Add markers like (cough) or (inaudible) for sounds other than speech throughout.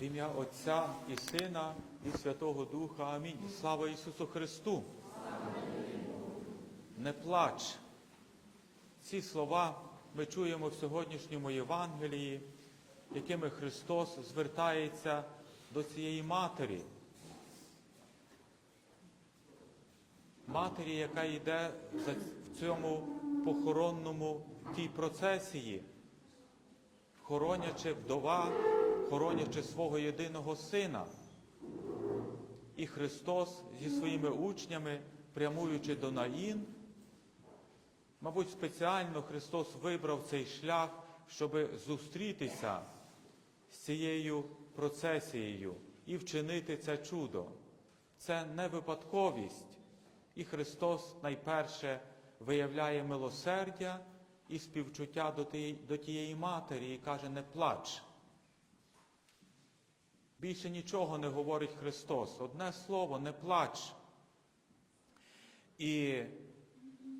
В ім'я Отця і Сина, і Святого Духа. Амінь. Слава Ісусу Христу! Не плач. Ці слова ми чуємо в сьогоднішньому Євангелії, якими Христос звертається до цієї матері. Матері, яка йде в цьому похоронному тій процесії, хоронячи вдова, хоронячи свого єдиного сина. І Христос зі своїми учнями, прямуючи до Наїн, мабуть, спеціально Христос вибрав цей шлях, щоб зустрітися з цією процесією і вчинити це чудо. Це не випадковість. І Христос найперше виявляє милосердя і співчуття до тієї, до тієї матері і каже, не плач. Більше нічого не говорить Христос. Одне слово, не плач. І,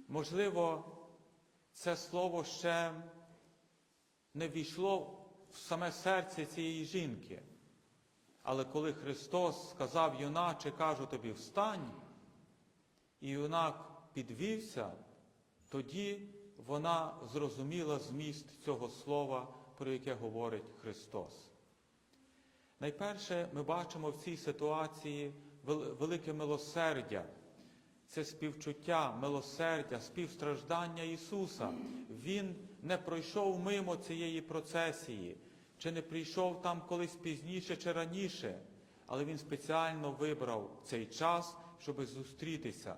можливо, це слово ще не війшло в саме серце цієї жінки. Але коли Христос сказав юначе, кажу тобі, встань, і юнак підвівся, тоді вона зрозуміла зміст цього слова, про яке говорить Христос. Найперше ми бачимо в цій ситуації велике милосердя. Це співчуття, милосердя, співстраждання Ісуса. Він не пройшов мимо цієї процесії, чи не прийшов там колись пізніше чи раніше, але Він спеціально вибрав цей час, щоб зустрітися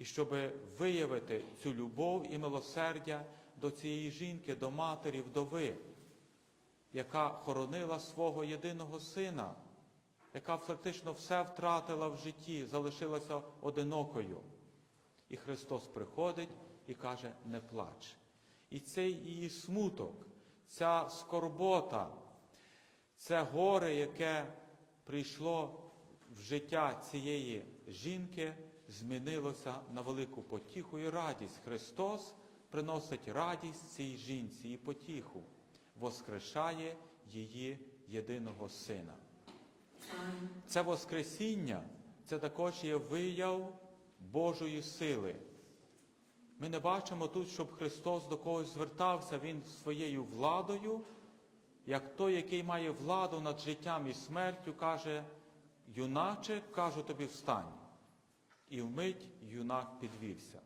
і щоб виявити цю любов і милосердя до цієї жінки, до матері, вдови, яка хоронила свого єдиного сина, яка фактично все втратила в житті, залишилася одинокою. І Христос приходить і каже, не плач. І цей її смуток, ця скорбота, це горе, яке прийшло в життя цієї жінки, змінилося на велику потіху і радість. Христос приносить радість цій жінці і потіху, воскрешає її єдиного сина. Це Воскресіння, це також є вияв Божої сили. Ми не бачимо тут, щоб Христос до когось звертався, Він своєю владою, як той, який має владу над життям і смертю, каже, юначе, кажу тобі, встань. І вмить юнак підвівся.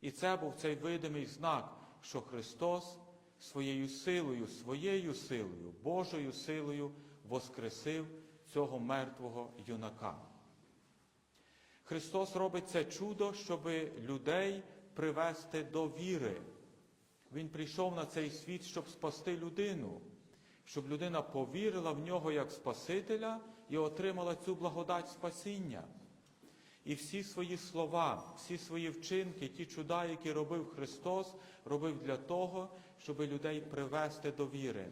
І це був цей видимий знак, що Христос своєю силою, своєю силою, Божою силою воскресив цього мертвого юнака. Христос робить це чудо, щоб людей привести до віри. Він прийшов на цей світ, щоб спасти людину, щоб людина повірила в нього як Спасителя і отримала цю благодать спасіння. І всі свої слова, всі свої вчинки, ті чуда, які робив Христос, робив для того, щоб людей привести до віри,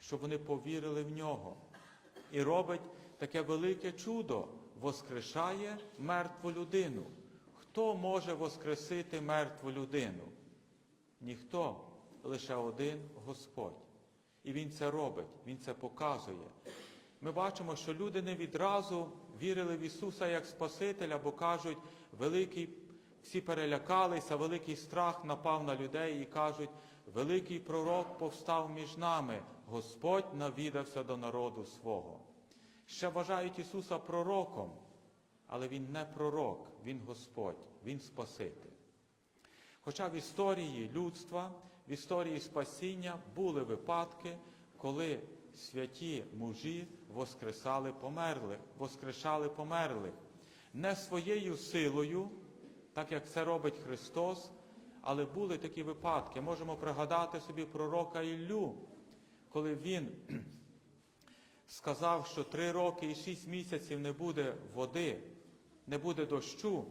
щоб вони повірили в нього. І робить таке велике чудо, воскрешає мертву людину. Хто може воскресити мертву людину? Ніхто, лише один Господь. І Він це робить, Він це показує. Ми бачимо, що люди не відразу вірили в Ісуса як Спасителя, бо кажуть, великий, всі перелякалися, великий страх напав на людей і кажуть, великий пророк повстав між нами, Господь навідався до народу свого. Ще вважають Ісуса пророком, але Він не пророк, Він Господь, Він Спаситель. Хоча в історії людства, в історії спасіння були випадки, коли святі мужі воскресали померлих, воскрешали померлих не своєю силою, так як це робить Христос, але були такі випадки. Можемо пригадати собі пророка Іллю, коли він (clears throat) сказав, що три роки і шість місяців не буде води, не буде дощу,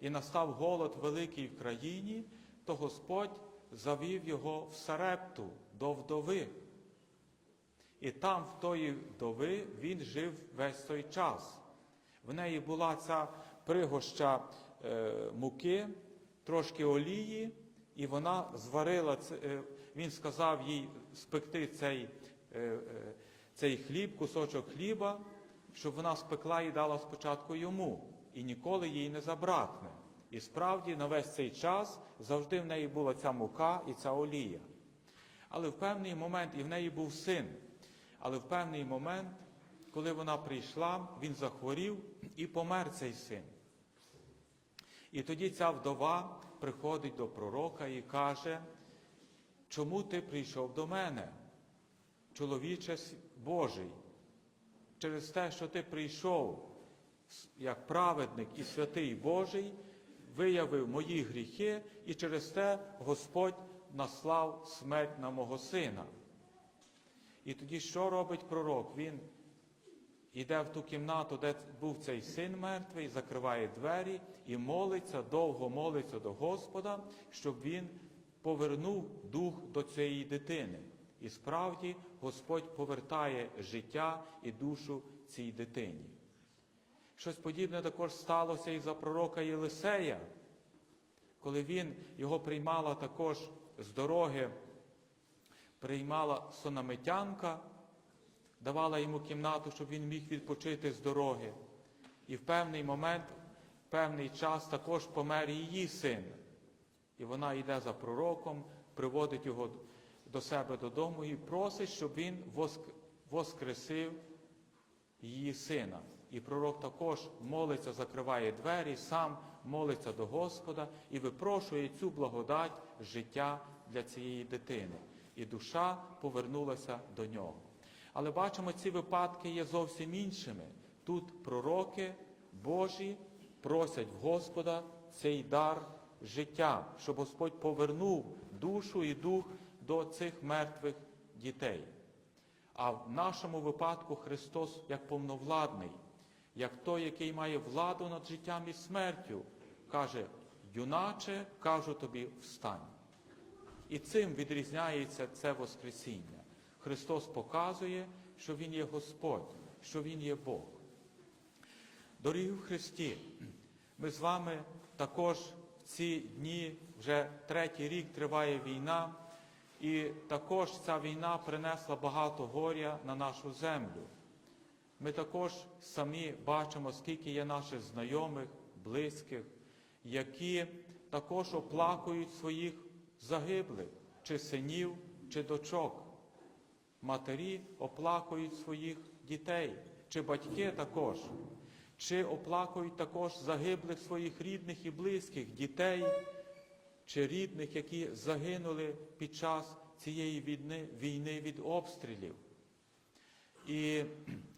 і настав голод великий в країні, то Господь завів його в Сарепту до вдови. І там, в тої вдови, він жив весь той час. В неї була ця пригоща е, муки, трошки олії, і вона зварила е, він сказав їй спекти цей, е, е, цей хліб, кусочок хліба, щоб вона спекла і дала спочатку йому, і ніколи їй не забракне. І справді на весь цей час завжди в неї була ця мука і ця олія. Але в певний момент, і в неї був син, але в певний момент, коли вона прийшла, він захворів і помер цей син. І тоді ця вдова приходить до пророка і каже, чому ти прийшов до мене, чоловіче Божий, через те, що ти прийшов як праведник і святий Божий, виявив мої гріхи, і через те Господь наслав смерть на мого сина. І тоді що робить пророк? Він йде в ту кімнату, де був цей син мертвий, закриває двері і молиться, довго молиться до Господа, щоб він повернув дух до цієї дитини. І справді Господь повертає життя і душу цій дитині. Щось подібне також сталося і за пророка Єлисея, коли він його приймала також з дороги, приймала сонометянка, давала йому кімнату, щоб він міг відпочити з дороги. І в певний момент, в певний час також помер її син. І вона йде за пророком, приводить його до себе додому і просить, щоб він воскресив її сина. І пророк також молиться, закриває двері, сам молиться до Господа і випрошує цю благодать життя для цієї дитини. І душа повернулася до нього. Але бачимо, ці випадки є зовсім іншими. Тут пророки Божі просять в Господа цей дар життя, щоб Господь повернув душу і дух до цих мертвих дітей. А в нашому випадку Христос як повновладний, як той, який має владу над життям і смертю, каже, юначе, кажу тобі, встань. І цим відрізняється це Воскресіння. Христос показує, що Він є Господь, що Він є Бог. Дорогі в Христі, ми з вами також в ці дні, вже третій рік триває війна, і також ця війна принесла багато горя на нашу землю. Ми також самі бачимо, скільки є наших знайомих, близьких, які також оплакують своїх загиблих, чи синів, чи дочок. Матері оплакують своїх дітей, чи батьки також, чи оплакують також загиблих своїх рідних і близьких дітей, чи рідних, які загинули під час цієї війни, війни від обстрілів. І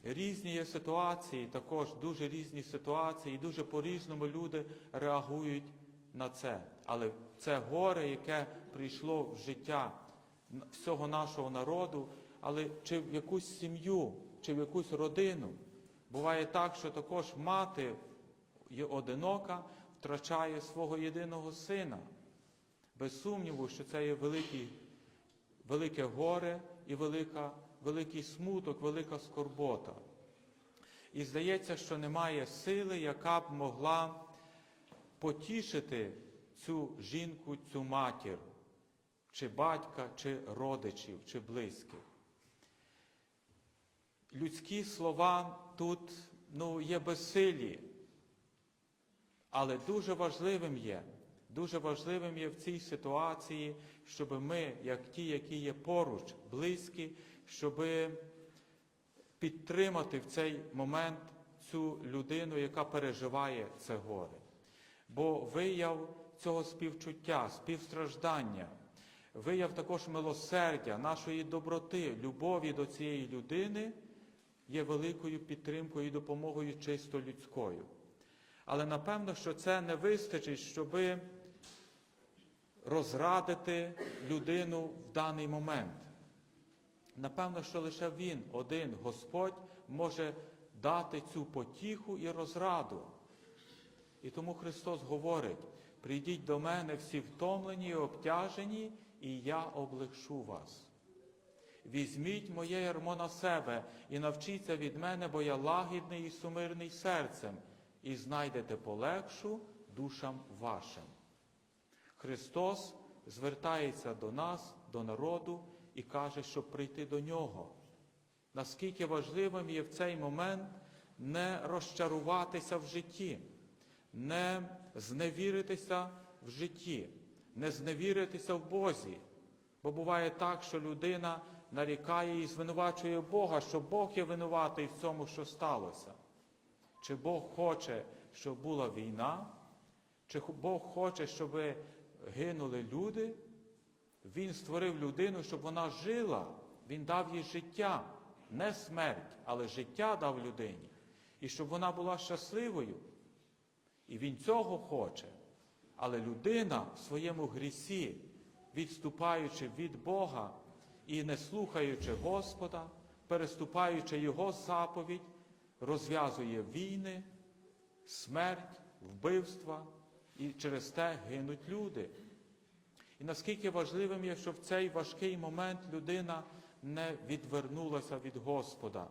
різні є ситуації, також дуже різні ситуації, і дуже по-різному люди реагують на це. Але це горе, яке прийшло в життя всього нашого народу, але чи в якусь сім'ю, чи в якусь родину. Буває так, що також мати є одинока, втрачає свого єдиного сина. Без сумніву, що це є великий, велике горе і велика, великий смуток, велика скорбота. І здається, що немає сили, яка б могла потішити цю жінку, цю матір, чи батька, чи родичів, чи близьких. Людські слова тут ну, є безсилі, але дуже важливим є, дуже важливим є в цій ситуації, щоб ми, як ті, які є поруч, близькі, щоб підтримати в цей момент цю людину, яка переживає це горе. Бо вияв цього співчуття, співстраждання, вияв також милосердя, нашої доброти, любові до цієї людини є великою підтримкою і допомогою чисто людською. Але напевно, що це не вистачить, щоби розрадити людину в даний момент. Напевно, що лише Він, один Господь, може дати цю потіху і розраду. І тому Христос говорить: прийдіть до мене всі втомлені і обтяжені, і я облегшу вас. Візьміть моє ярмо на себе і навчіться від мене, бо я лагідний і сумирний серцем, і знайдете полегшу душам вашим. Христос звертається до нас, до народу, і каже, щоб прийти до нього. наскільки важливим є в цей момент не розчаруватися в житті, не зневіритися в житті, не зневіритися в Бозі. Бо буває так, що людина нарікає і звинувачує Бога, що Бог є винуватий в цьому, що сталося. Чи Бог хоче, щоб була війна, чи Бог хоче, щоб гинули люди. Він створив людину, щоб вона жила. Він дав їй життя, не смерть, але життя дав людині. І щоб вона була щасливою. І він цього хоче. Але людина в своєму грісі, відступаючи від Бога і не слухаючи Господа, переступаючи Його заповідь, розв'язує війни, смерть, вбивства, і через те гинуть люди. І наскільки важливим є, щоб в цей важкий момент людина не відвернулася від Господа,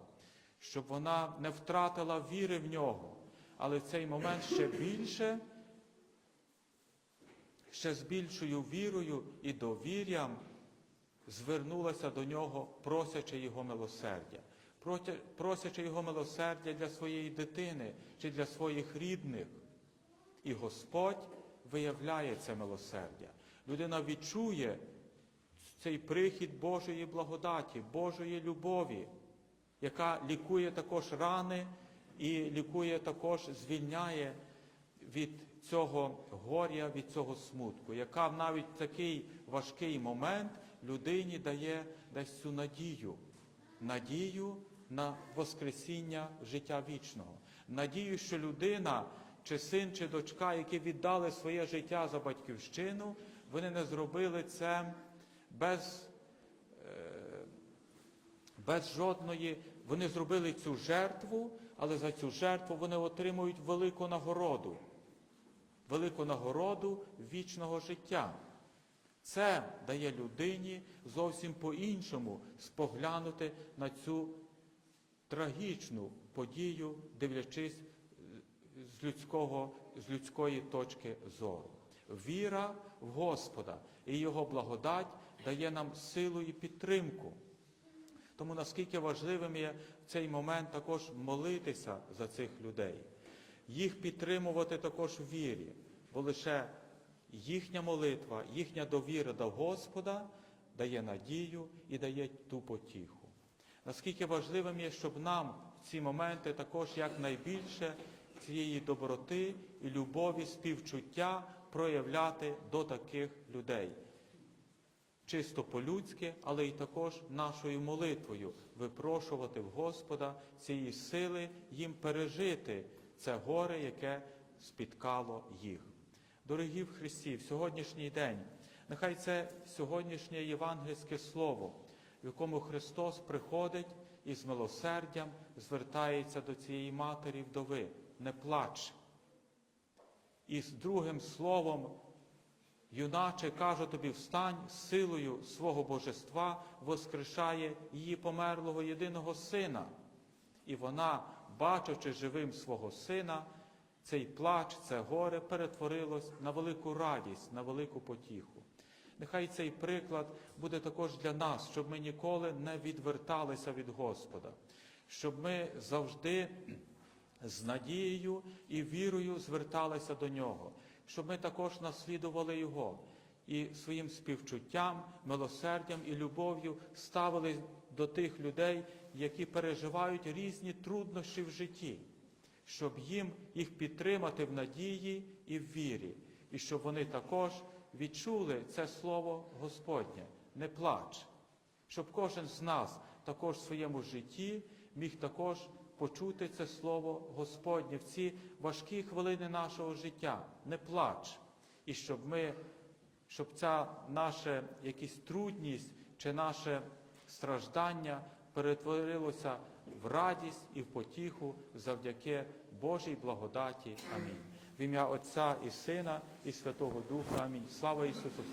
щоб вона не втратила віри в нього, але в цей момент ще більше, ще з більшою вірою і довір'ям звернулася до нього, просячи його милосердя, просячи його милосердя для своєї дитини чи для своїх рідних. І Господь виявляє це милосердя. Людина відчує цей прихід Божої благодаті, Божої любові, яка лікує також рани і лікує також, звільняє від цього горя, від цього смутку, яка в навіть такий важкий момент людині дає десь цю надію, надію на Воскресіння життя вічного, надію, що людина, чи син, чи дочка, які віддали своє життя за батьківщину, вони не зробили це без, е, без жодної. Вони зробили цю жертву, але за цю жертву вони отримують велику нагороду, велику нагороду вічного життя. Це дає людині зовсім по-іншому споглянути на цю трагічну подію, дивлячись е, з, людського, з людської точки зору. Віра в Господа і Його благодать дає нам силу і підтримку. Тому наскільки важливим є в цей момент також молитися за цих людей, їх підтримувати також в вірі, бо лише їхня молитва, їхня довіра до Господа дає надію і дає ту потіху. Наскільки важливим є, щоб нам в ці моменти також якнайбільше цієї доброти і любові, співчуття проявляти до таких людей чисто по-людськи, але й також нашою молитвою випрошувати в Господа цієї сили їм пережити це горе, яке спіткало їх. Дорогі в Христі, в сьогоднішній день, нехай це сьогоднішнє євангельське слово, в якому Христос приходить і з милосердям звертається до цієї матері вдови. Не плач. І з другим словом Юначе, кажу тобі, встань силою свого божества, воскрешає її померлого єдиного сина. І вона, бачачи живим свого сина, цей плач, це горе перетворилось на велику радість, на велику потіху. Нехай цей приклад буде також для нас, щоб ми ніколи не відверталися від Господа, щоб ми завжди з надією і вірою зверталися до нього, щоб ми також наслідували Його і своїм співчуттям, милосердям і любов'ю ставили до тих людей, які переживають різні труднощі в житті, щоб їм їх підтримати в надії і в вірі, і щоб вони також відчули це слово Господнє, не плач, щоб кожен з нас також в своєму житті міг також почути це слово Господнє в ці важкі хвилини нашого життя. Не плач. І щоб ми, щоб ця наша якісь трудність чи наше страждання перетворилося в радість і в потіху завдяки Божій благодаті. Амінь. В ім'я Отця і Сина, і Святого Духа. Амінь. Слава Ісусу Христу!